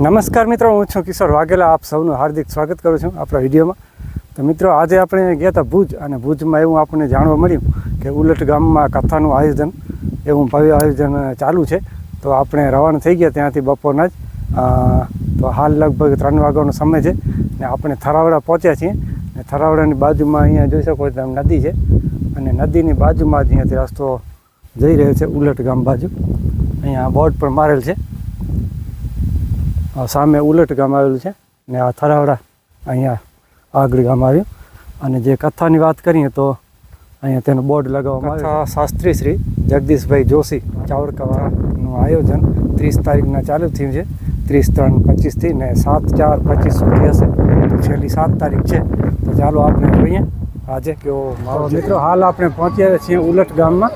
નમસ્કાર મિત્રો, હું છું કિશોર વાઘેલા. આપ સૌનું હાર્દિક સ્વાગત કરું છું આપણા વિડીયોમાં. તો મિત્રો, આજે આપણે ગયા હતા ભુજ અને ભુજમાં એવું આપણને જાણવા મળ્યું કે ઉલટ ગામમાં કથાનું આયોજન, એવું ભવ્ય આયોજન ચાલુ છે. તો આપણે રવાના થઈ ગયા ત્યાંથી બપોરના જ. તો હાલ લગભગ ત્રણ વાગ્યાનો સમય છે ને આપણે થરાવડા પહોંચ્યા છીએ. ને થરાવડાની બાજુમાં અહીંયા જોઈ શકો તો નદી છે. અને નદીની બાજુમાં જ અહીંયાથી રસ્તો જઈ રહ્યો છે ઉલટ ગામ બાજુ. અહીંયા બોર્ડ પણ મારેલ છે. સામે ઉલટ ગામ આવેલું છે ને આ થરાવડા અહીંયા આગળ ગામ આવ્યું. અને જે કથાની વાત કરીએ તો અહીંયા તેનું બોર્ડ લગાવવામાં આવ્યું શાસ્ત્રી શ્રી જગદીશભાઈ જોશી ચાવડકાવાળાનું આયોજન ત્રીસ તારીખના ચાલુ થયું છે. ત્રીસ ત્રણ પચીસથી ને સાત ચાર પચીસ સુધી હશે. તો છેલ્લી સાત તારીખ છે. તો ચાલો આપણે જોઈએ આજે કેવો મારો મિત્રો હાલ આપણે પહોંચ્યા છીએ ઉલટ ગામમાં.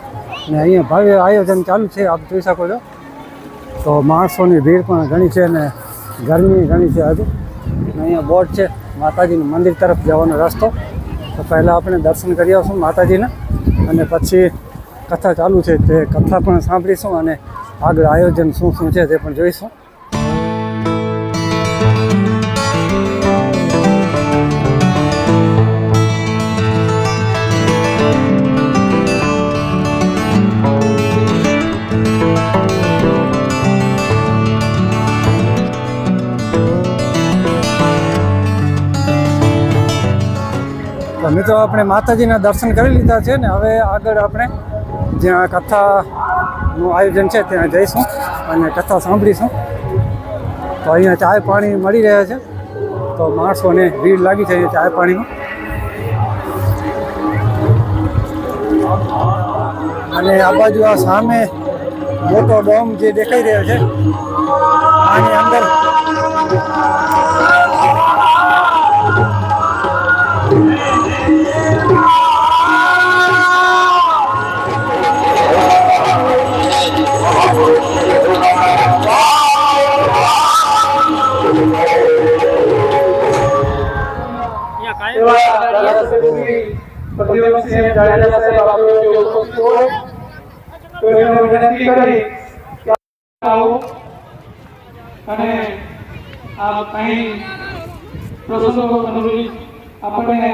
ને અહીંયા ભવ્ય આયોજન ચાલુ છે. આપ જોઈ શકો છો. તો માણસોની ભીડ પણ ઘણી છે ને ગરમી ઘણી છે હજુ. અહીંયા બોર્ડ છે. માતાજીનું મંદિર તરફ જવાનો રસ્તો. તો પહેલાં આપણે દર્શન કરી આવશું માતાજીના. અને પછી કથા ચાલુ છે. તે કથા પણ સાંભળીશું અને આગળ આયોજન શું શું છે તે પણ જોઈશું. મિત્રો, આપણે માતાજીના દર્શન કરી લીધા છે ને હવે આગળ આપણે જ્યાં કથાનું આયોજન છે ત્યાં જઈશું અને કથા સાંભળીશું. તો અહીંયા ચાય પાણી મળી રહ્યા છે. તો માણસોને ભીડ લાગી છે ચાય પાણીમાં. અને આ બાજુ આ સામે મોટો ડોમ જે દેખાઈ રહ્યો છે. આની અંદર એવા આપણે જે ઉપસ્થિત હોય તો અને આ અહીં પ્રસંગો અનુરૂપ આપણને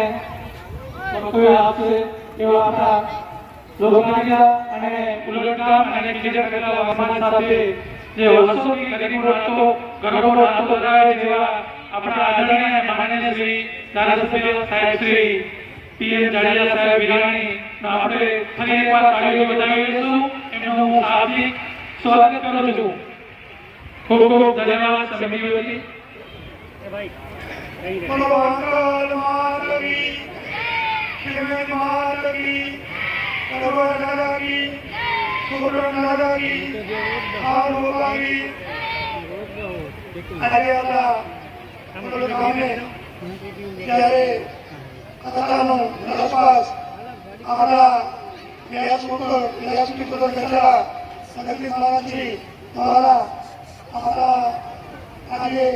આપણા અને ઉલટગામ અને સાથે જે વર્ષોથી ગરીબો આપણા આદરણીય માનનીય શ્રી ધારાસભ્ય સાહેબ શ્રી પીએમ જાડેજા સાહેબ વિરાણી આપણે ફરી એકવાર તાળીઓ બજાવી લઈશું એમનું હું હાર્દિક સ્વાગત કરું છું ખૂબ ખૂબ ધન્યવાદ સમિતિ વતી મંગળ માતરી શિવ માતરી સર્વનરકી સુરનરકી આરોગી આજે આપણા જ્યારે કથાનું આસપાસ આપણા વ્યાસમુખ વ્યાસપીઠ પર બેઠેલા જગદીશ મહારાજશ્રી દ્વારા આપણા આજે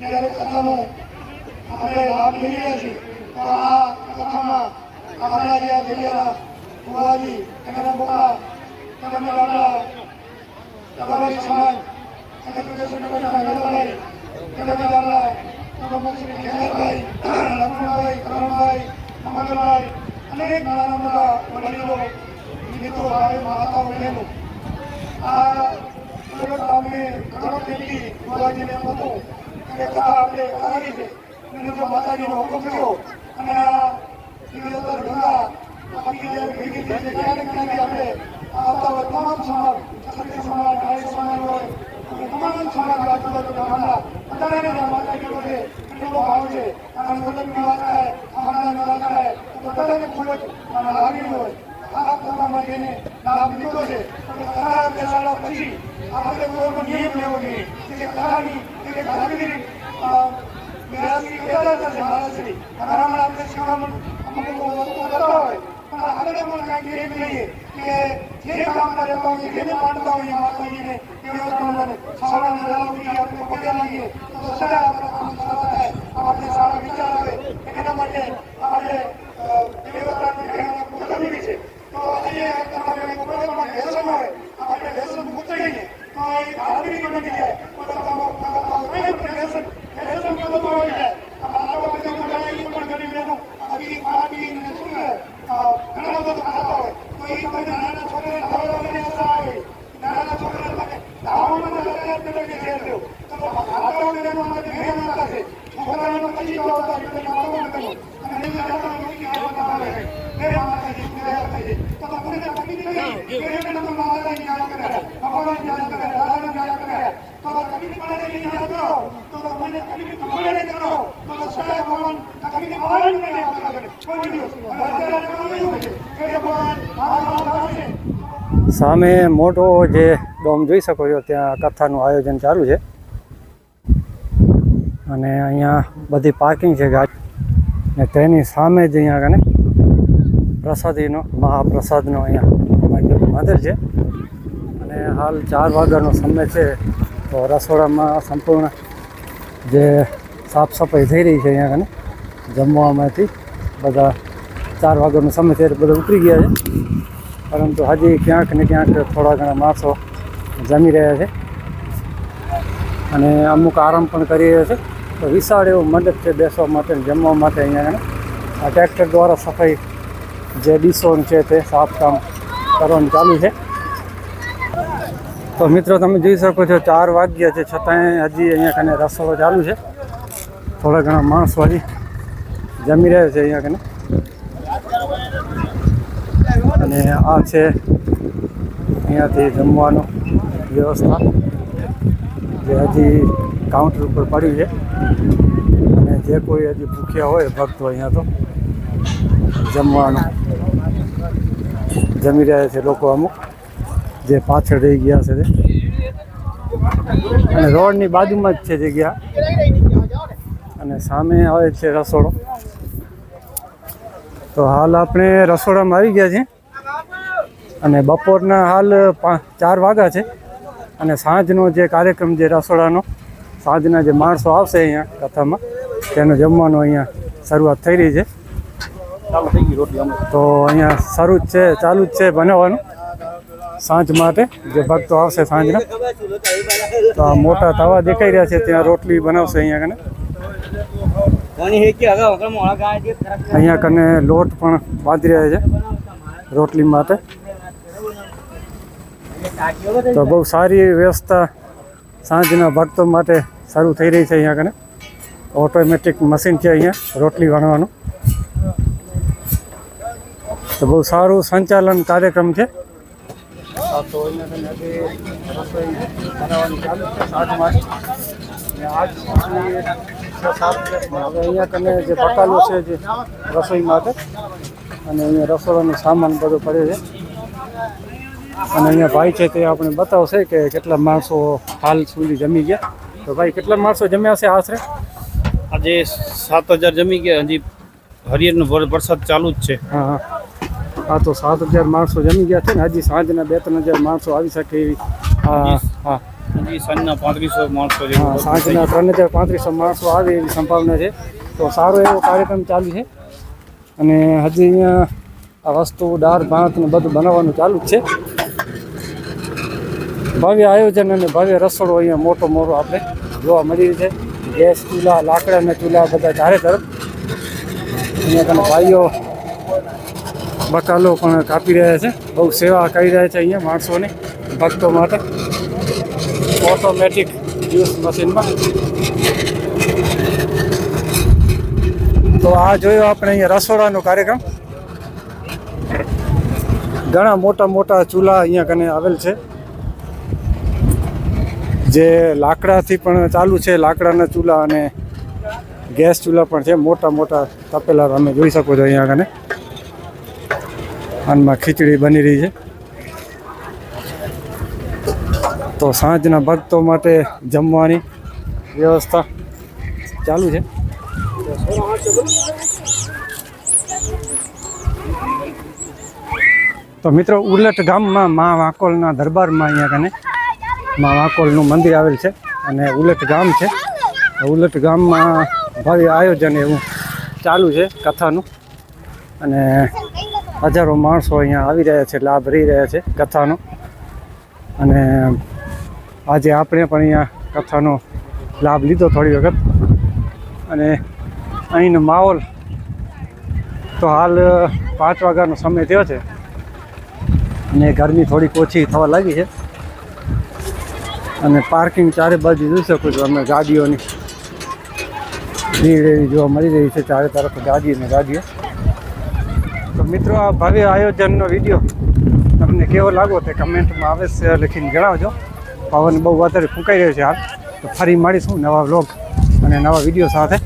જ્યારે કથાનું આપણે લાભ લઈ રહ્યા છીએ, તો આ કથામાં આપણા જે જગ્યાના ભુવાજી એમના બોકા તેમના તમારી સમાજ અને પ્રદેશ સંગઠનના નેતાભાઈ તેમજ આપણા પ્રમુખ શ્રી ખેંગરભાઈ લક્ષ્મણભાઈ કરણભાઈ મંગલભાઈ અનેક નાના મોટા વડીલો મિત્રો ભાઈ માતાઓ બહેનો આ સુરત ગામને ઘણો કેટલી ભુવાજીને એમ હતું કે કથા આપણે કરાવી છે અને જો માતાજીનો હુકમ થયો અને આ દિવ્યોત્તર ગંગા આખી જ્યારે ભેગી થઈ છે ક્યાંક ક્યાંક આપણે આવતા હોય તમામ સમાજ ક્ષત્રિય સમાજ નારી સમાજ હોય અને તમામ સમાજ આજુબાજુ ગામના બધાને માતા માતાજીનો છે કેટલો ભાવ છે. મુદતની વાત થાય અમારા નિવાસ તો બધાને ખૂબ જ લાગણી હોય. આ કથામાં જેને લાભ લીધો છે. કથા બેસાડવા પછી આપણે કોઈનો નિયમ લેવો જોઈએ. કે કથાની કે કામગીરી કહેતા હતા છે મહારાજશ્રી. ઘણામાં આપણે શિખામણ અમુક વસ્તુ કરતા હોય. પણ આપણે પણ કાંઈ એમ લઈએ કે જે કામમાં રહેતા હોઈએ જેને માનતા હોઈએ માતાજીને એવા કામને સારા લાવવી આપણે પગે લાગીએ તો સદા આપણા કામ સારા થાય આપણે સારા વિચાર આવે એના માટે આપણે દેવતાની ઘણા પૂજનવી છે તો આજે તમારે કોઈ પણ વ્યસન હોય આપણે વ્યસન મુક્ત રહીએ તો એ ધાર્મિક બની જાય પોતાના બહેનો માટે ઘરે માતા સામે મોટો જે ડોમ જોઈ શકો છો ત્યાં કથાનું આયોજન ચાલુ છે. અને અહીંયા બધી પાર્કિંગ છે ગાડી ને તેની સામે જ અહીંયા કને પ્રસાદીનો, મહાપ્રસાદનો અહીંયા મંડપ બાંધેલ છે. અને હાલ ચાર વાગ્યાનો સમય છે, તો રસોડામાં સંપૂર્ણ જે સાફ સફાઈ થઈ રહી છે અહીંયા કને જમવામાંથી બધા ચાર વાગ્યાનો સમય છે બધા ઉતરી ગયા છે. પરંતુ હજી ક્યાંક ને ક્યાંક થોડા ઘણા માણસો જમી રહ્યા છે. અને અમુક આરામ પણ કરી રહ્યા છે. વિશાળ એવું મંડપ છે બેસવા માટે જમવા માટે અહીંયા આ ટ્રેક્ટર દ્વારા સફાઈ જે ડીશો છે તે સાફ કામ કરવાનું ચાલુ છે. તો મિત્રો તમે જોઈ શકો છો ચાર વાગ્યા છે, છતાંય હજી અહીંયા કને રસોડો ચાલુ છે. થોડા ઘણા માણસો હજી જમી રહ્યા છે અહીંયા કને. અને આ છે અહીંયાથી જમવાનું વ્યવસ્થા જે હજી કાઉન્ટર ઉપર પડ્યું છે. અને જે કોઈ હજી ભૂખ્યા હોય ભક્તો અહીંયા તો જમવાનું. જમી રહ્યા છે લોકો અમુક, જે પાછળ રહી ગયા છે અને રોડની બાજુમાં જ છે જગ્યા. અને સામે આવે છે રસોડો. તો હાલ આપણે રસોડામાં આવી ગયા છીએ. અને બપોરના હાલ પાંચ ચાર વાગ્યા છે. અને સાંજનો જે કાર્યક્રમ જે રસોડાનો સાંજના જે માણસો આવશે અહીંયા કથામાં તેનો જમવાનો અહીંયા શરૂઆત થઈ રહી છે. તો અહીંયા શરૂ જ છે ચાલુ જ છે બનાવવાનું. સાંજ માટે જે ભક્તો આવશે સાંજના. તો આ મોટા તવા દેખાઈ રહ્યા છે ત્યાં રોટલી બનાવશે અહીંયા કને. અહીંયા કને લોટ પણ બાંધી રહ્યા છે રોટલી માટે. તો બહુ સારી વ્યવસ્થા સાંજના ભક્તો માટે શરૂ થઈ રહી છે અહીંયા કને ઓટોમેટિક મશીન છે અહીંયા, રોટલી વણવાનું તો બહુ સારું સંચાલન કાર્યક્રમ છે. અહીંયા કને જે બકાલો છે જે રસોઈ માટે, અને અહીંયા રસોડાનો સામાન બધો પડ્યો છે. અને અહીંયા ભાઈ છે તે આપણે બતાવશે કે કેટલા માણસો હાલ સુધી જમી ગયા. તો ભાઈ કેટલા માણસો જમ્યા છે આશરે? આજે સાત હજાર જમી ગયા. હજી હરિયરનો વરસાદ ચાલુ જ છે. હા હા. હા તો સાત હજાર માણસો જમી ગયા છે ને. હજી સાંજના બે ત્રણ હજાર માણસો આવી શકે એવી. હા હા. હજી સાંજના પાંત્રીસો માણસો સાંજના ત્રણ હજાર પાંત્રીસો માણસો આવે એવી સંભાવના છે. તો સારો એવો કાર્યક્રમ ચાલુ છે. અને હજી અહીંયા આ વસ્તુ દાળ ભાત ને બધું બનાવવાનું ચાલુ જ છે. ભવ્ય આયોજન અને ભવ્ય રસોડો અહીંયા મોટો મોટો આપણે જોવા મળી છે. ગેસ, ચૂલા, લાકડા અને ચૂલા બધા ચારે તરફ. અહીંયા કને ભાઈઓ બકાલો પણ કાપી રહ્યા છે. બહુ સેવા કરી રહ્યા છે અહીંયા માણસોની, ભક્તો માટે. ઓટોમેટિક જ્યુસ મશીનમાં તો આ જોયો આપણે અહીંયા રસોડાનો કાર્યક્રમ. ઘણા મોટા મોટા ચૂલા અહીંયા કને આવેલ છે. જે લાકડાથી પણ ચાલુ છે, લાકડાના ચૂલા અને ગેસ ચૂલા પણ છે, મોટા મોટા તપેલા તમે જોઈ શકો છો અહીંયા આગળ આનમાં ખીચડી બની રહી છે. તો સાંજના ભક્તો માટે જમવાની વ્યવસ્થા ચાલુ છે. તો મિત્રો, ઉલટ ગામમાં મા વાકોલના દરબારમાં અહીંયા કને મા વાંકોલનું મંદિર આવેલ છે અને ઉલટ ગામ છે. ઉલટ ગામમાં ભવ્ય આયોજન એવું ચાલુ છે કથાનું. અને હજારો માણસો અહીંયા આવી રહ્યા છે, લાભ રહી રહ્યા છે કથાનો. અને આજે આપણે પણ અહીંયા કથાનો લાભ લીધો થોડી વખત. અને અહીંનો માહોલ તો હાલ પાંચ વાગ્યાનો સમય થયો છે. અને ગરમી થોડીક ઓછી થવા લાગી છે. અને પાર્કિંગ ચારે બાજુ જોઈ શકો છો અમે ગાડીઓની. ભીડ એવી જોવા મળી રહી છે ચારે તરફ ગાડી અને ગાડીઓ. તો મિત્રો, આ ભવ્ય આયોજનનો વીડિયો તમને કેવો લાગો તે કમેન્ટમાં અવશ્ય લખીને જણાવજો. પવન બહુ વધારે ફૂંકાઈ રહ્યો છે હાલ. તો ફરી મળીશું નવા વ્લોગ અને નવા વીડિયો સાથે.